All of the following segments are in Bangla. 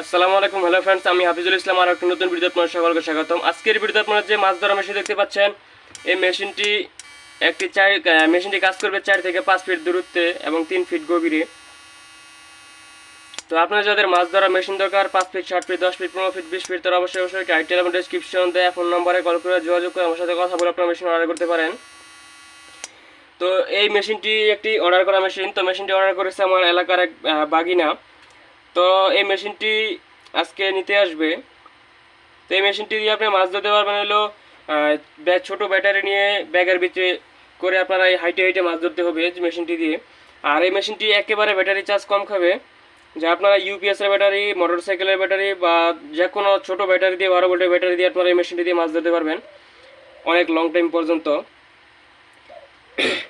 আসসালামু আলাইকুম হ্যালো ফ্রেন্ডস আমি হাফিজুল ইসলাম আর একটি নতুন ভিডিও আপনার সকলকে স্বাগতম। আজকের ভিডিওতে আপনারা যে মাছ ধরা মেশিন দেখতে পাচ্ছেন, এই মেশিনটি একটি চার মেশিনটি কাজ করবে চার থেকে পাঁচ ফিট দূরত্বে এবং তিন ফিট গভীরে। তো আপনার যাদের মাছ ধরা মেশিন দরকার, পাঁচ ফিট ষাট ফিট দশ ফিট পনেরো ফিট বিশ ফিট তারা অবশ্যই অবশ্যই টাইটেল এবং ডিসক্রিপশন দেয় ফোন নম্বরে কল করে যোগাযোগ করে আমার সাথে কথা বলে আপনার মেশিন অর্ডার করতে পারেন। তো এই মেশিনটি একটি অর্ডার করা মেশিন তো মেশিনটি অর্ডার করেছে আমার এলাকার এক বাগিনা। তো এই মেশিনটি আজকে নিতে আসবে। তো এই মেশিনটি দিয়ে আপনি মাছ ধরতে পারবেন হলো ছোটো ব্যাটারি নিয়ে ব্যাগের ভিতরে করে আপনারা এই হাইটে হাইটে মাছ ধরতে হবে মেশিনটি দিয়ে। আর এই মেশিনটি একেবারে ব্যাটারি চার্জ কম খাবে। যা আপনারা ইউপিএসের ব্যাটারি মোটর সাইকেলের ব্যাটারি বা যে কোনো ছোটো ব্যাটারি দিয়ে, বারো ভোল্টের ব্যাটারি দিয়ে আপনারা এই মেশিনটি দিয়ে মাছ ধরতে পারবেন। অনেক লং টাইম পর্যন্ত।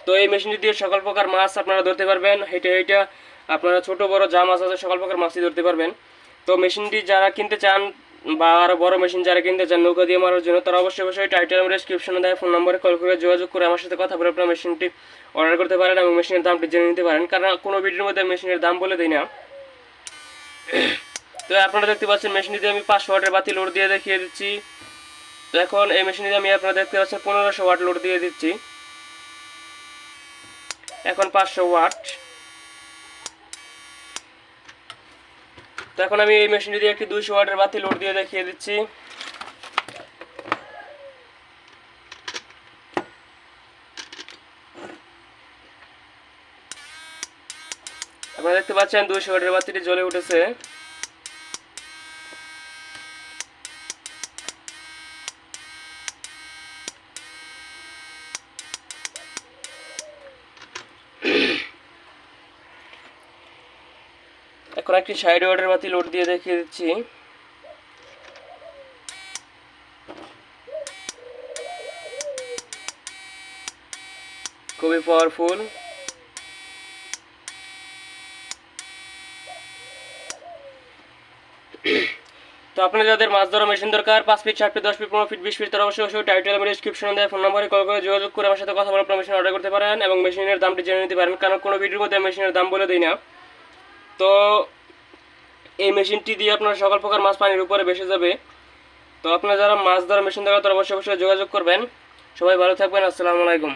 তো এই মেশিনটি দিয়ে সকল প্রকার মাছ আপনারা ধরতে পারবেন। হেঁটে হেঁটে আপনারা ছোট, বড় যা মাছ আছে সকল প্রকার মাছই ধরতে পারবেন। তো মেশিনটি যারা কিনতে চান বা আরও বড় মেশিন যারা কিনতে চান, নৌকা দিয়ে মারার জন্য, তারা অবশ্যই অবশ্যই টাইটেল এবং ডিসক্রিপশনে দেয় ফোন নম্বরে কল করে যোগাযোগ করে আমার সাথে কথা বলে আপনার মেশিনটি অর্ডার করতে পারেন এবং মেশিনের দামটি জেনে নিতে পারেন। কারণ কোনো ভিডিওর মধ্যে মেশিনের দাম বলে দিই না। তো আপনারা দেখতে পাচ্ছেন মেশিনটিতে আমি পাঁচশো ওয়াটের বাতি লোড দিয়ে দেখিয়ে দিচ্ছি। তো এখন এই মেশিনটিতে আমি আপনারা দেখতে পাচ্ছেন পনেরোশো ওয়াট লোড দিয়ে দিচ্ছি। এখন পাঁচশো ওয়াট। তো এখন আমি এই মেশিনটি দিয়ে একটি দুইশো ওয়াটের বাতি লোড দিয়ে দেখিয়ে দিচ্ছি। আপনারা দেখতে পাচ্ছেন দুইশো ওয়াটের বাতিটি জ্বলে উঠেছে। এখন একটি সাইড ওয়াটের বাতি লোড দিয়ে দেখিয়ে দিচ্ছি। খুবই পাওয়ারফুল তো আপনার যাদের মাছ ধরা মেশিন দরকার, পাঁচ ফিট ষাট ফিট দশ ফিট পনেরো ফিট বিশ ফিট তারা অবশ্যই টাইটেল ডিসক্রিপশনে দেয় ফোন নম্বরে কল করে যোগাযোগ করে আমার সাথে কথা বলে আপনার মেশিন অর্ডার করতে পারেন এবং মেশিনের দামটি জেনে নিতে পারেন। কারণ কোনো ভিডিওর মধ্যে মেশিনের দাম বলে দিই না। তো এই মেশিনটি দিয়ে আপনার সকল প্রকার মাছ পানির উপরে ভেসে যাবে। তো আপনারা যারা মাছ ধরা মেশিন দরকার তারা অবশ্যই অবশ্যই যোগাযোগ করবেন। সবাই ভালো থাকবেন, আসসালামু আলাইকুম।